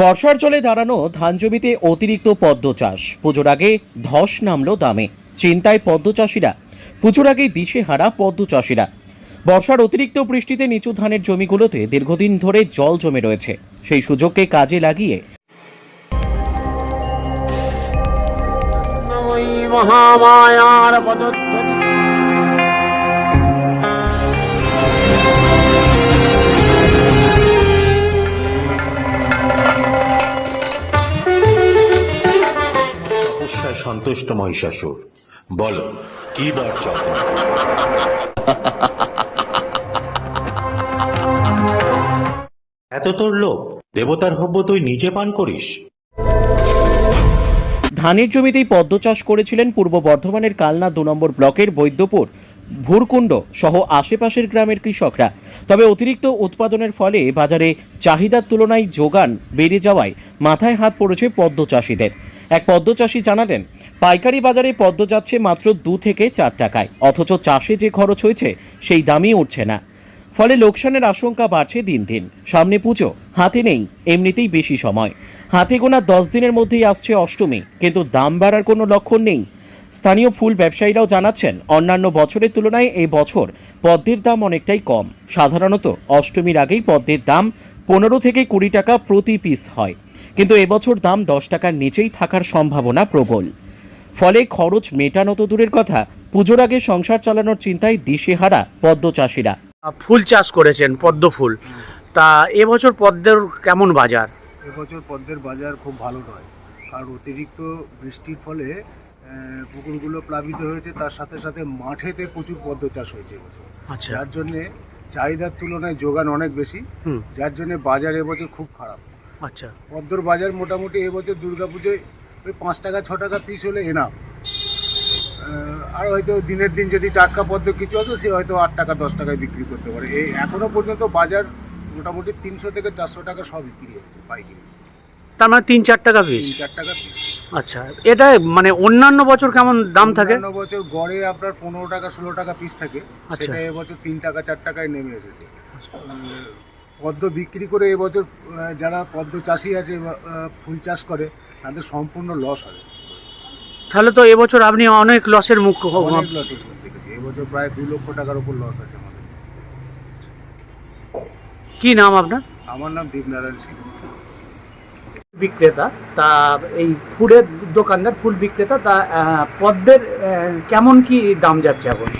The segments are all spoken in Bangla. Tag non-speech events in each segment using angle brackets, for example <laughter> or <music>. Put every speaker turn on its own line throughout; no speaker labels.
বর্ষার জলে দাঁড়ানো ধান জমিতে অতিরিক্ত পদ্ম চাষ। পুজোর আগে ধস নামলো দামে। চিন্তায় পদ্ম চাষিরা। পুজোর আগে দিশেহারা পদ্ম চাষিরা। বর্ষার অতিরিক্ত বৃষ্টিতে নিচু ধানের জমিগুলোতে দীর্ঘদিন ধরে জল জমে রয়েছে। সেই সুযোগকে কাজে লাগিয়ে
মহামায়ার
সন্তুষ্ট মহিষাসুর। বলো, কি বার চাও <laughs> এত তোর লোক দেবতার হব্য তুই নিজে পান করিস?
ধানের জমিতেই পদ্ম চাষ করেছিলেন পূর্ব বর্ধমানের কালনা দু নম্বর ব্লকের বৈদ্যপুর, ভুরকুণ্ড সহ আশেপাশের গ্রামের কৃষকরা। তবে অতিরিক্ত উৎপাদনের ফলে বাজারে চাহিদার তুলনায় যোগান বেড়ে যাওয়ায় মাথায় হাত পড়েছে পদ্ম চাষিদের। এক পদ্ম চাষি জানালেন, পাইকারি বাজারে পদ্ম যাচ্ছে মাত্র দু থেকে চার টাকায়, অথচ চাষে যে খরচ হয়েছে সেই দামই উঠছে না। ফলে লোকসানের আশঙ্কা বাড়ছে দিন দিন। সামনে পুজো, হাতে নেই, এমনিতেই বেশি সময়। হাতে গোনা দশ দিনের মধ্যেই আসছে অষ্টমী, কিন্তু দাম বাড়ার কোনো লক্ষণ নেই। স্থানীয় ফুল ব্যবসায়ীরাও জানাচ্ছেন, অন্যান্য বছরের তুলনায় এই বছর পদ্মের দাম অনেকটাই কম। সাধারণত অষ্টমীর আগেই পদ্মের দাম পনেরো থেকে কুড়ি টাকা প্রতি পিস হয়। কিন্তু এবছর দাম দশ টাকার নিচেই থাকার সম্ভাবনা প্রবল। ফলে খরচ মেটানো তো দূরের কথা পুজোর আগে সংসার চালানোর চিন্তায় দিশেহারা পদ্ম চাষিরা।
ফুল চাষ করেছেন পদ্ম ফুল। তা এবছর পদ্মের কেমন বাজার?
এবছর পদ্মের বাজার খুব ভালো নয় কারণ অতিরিক্ত বৃষ্টির ফলে পুকুরগুলো প্লাবিত হয়েছে তার সাথে সাথে মাঠেতে প্রচুর পদ্ম চাষ হয়েছে এবছর।
আচ্ছা।
যার জন্যে চাহিদার তুলনায় যোগান অনেক বেশি
হুম।
যার জন্য বাজার এবছর খুব খারাপ।
আচ্ছা।
পদ্মর বাজার মোটামুটি এবছর দুর্গাপুজোয় ওই পাঁচ টাকা ছ টাকা পিস হলে এনাম আর হয়তো দিনের দিন যদি টাটকা পদ্ম কিছু আছে সে হয়তো আট টাকা দশ টাকায় বিক্রি করতে পারে। এই এখনও পর্যন্ত বাজার মোটামুটি তিনশো থেকে চারশো টাকা সব বিক্রি হচ্ছে পাইকারি।
তার মানে তিন চার টাকা পিস
তিন চার টাকা পিস
আচ্ছা এটা মানে অন্যান্য বছর কেমন দাম থাকে?
অন্যান্য বছর গড়ে আপনার পনেরো টাকা ষোলো টাকা পিস থাকে।
আচ্ছা।
সেটা এবছর তিন টাকা চার টাকায় নেমে এসেছে। উম, পদ্ম বিক্রি করে এবছর যারা পদ্ম চাষি আছে ফুল চাষ করে তাদের সম্পূর্ণ লস হবে।
তাহলে তো এবছর আপনি অনেক লসের মুখ
অনেক লসের দেখেছি। এবছর প্রায় দু লক্ষ টাকার উপর লস আছে আমাদের।
কি নাম আপনার?
আমার নাম দীপনারায়ণ সিং।
বিক্রেতা তা এই ফুলের দোকানদার ফুল বিক্রেতা তা পদ্মের কেমন কি দাম যাচ্ছে এখন?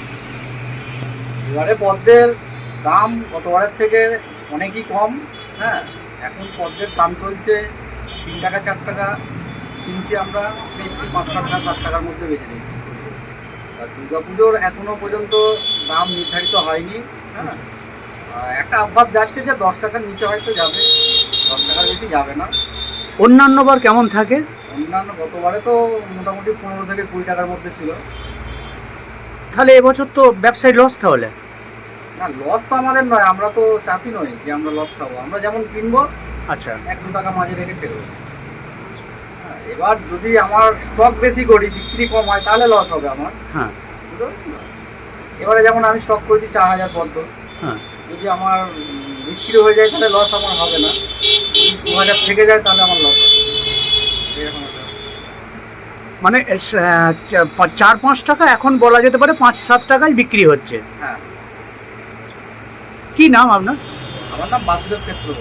এবারে পদ্মের দাম গতবারের থেকে অনেকই কম হ্যাঁ? এখন পদ্মের দাম চলছে তিন টাকা চার টাকা কিনছি আমরা বেচছি পাঁচ ছ টাকা সাত টাকার মধ্যে বেচে দিচ্ছি আর দুর্গা পুজোর এখনও পর্যন্ত দাম নির্ধারিত হয়নি হ্যাঁ? একটা অভাব যাচ্ছে যে দশ টাকার নিচে হয়তো যাবে দশ টাকার বেশি যাবে না।
অন্যান্য বার কেমন থাকে?
অন্যান্য গতবারে তো মোটামুটি পনেরো থেকে কুড়ি টাকার মধ্যে ছিল।
তাহলে এবছর তো ব্যবসায়ী লস তাহলে?
না লস তো আমাদের নয় আমরা তো চাষি নই যে আমরা লস খাব। আমরা যেমন কিনবো
আচ্ছা।
এক দু টাকা মাঝে রেখে ছেড়ে দেবো। হ্যাঁ, এবার যদি আমার স্টক বেশি করি বিক্রি কম হয় তাহলে লস হবে আমার।
হ্যাঁ?
এবারে যেমন আমি স্টক করেছি চার হাজার পদ্ম
হ্যাঁ।
যদি আমার বিক্রি হয়ে যায় তাহলে লস আমার হবে না। যদি দু হাজার থেকে যায় তাহলে আমার লস হবে। এরকম
মানে চার পাঁচ টাকা এখন বলা যেতে পারে পাঁচ সাত টাকায় বিক্রি হচ্ছে।
হ্যাঁ।
কি নাম আপনার?
আমার নাম বাসুদেব পেট্রোল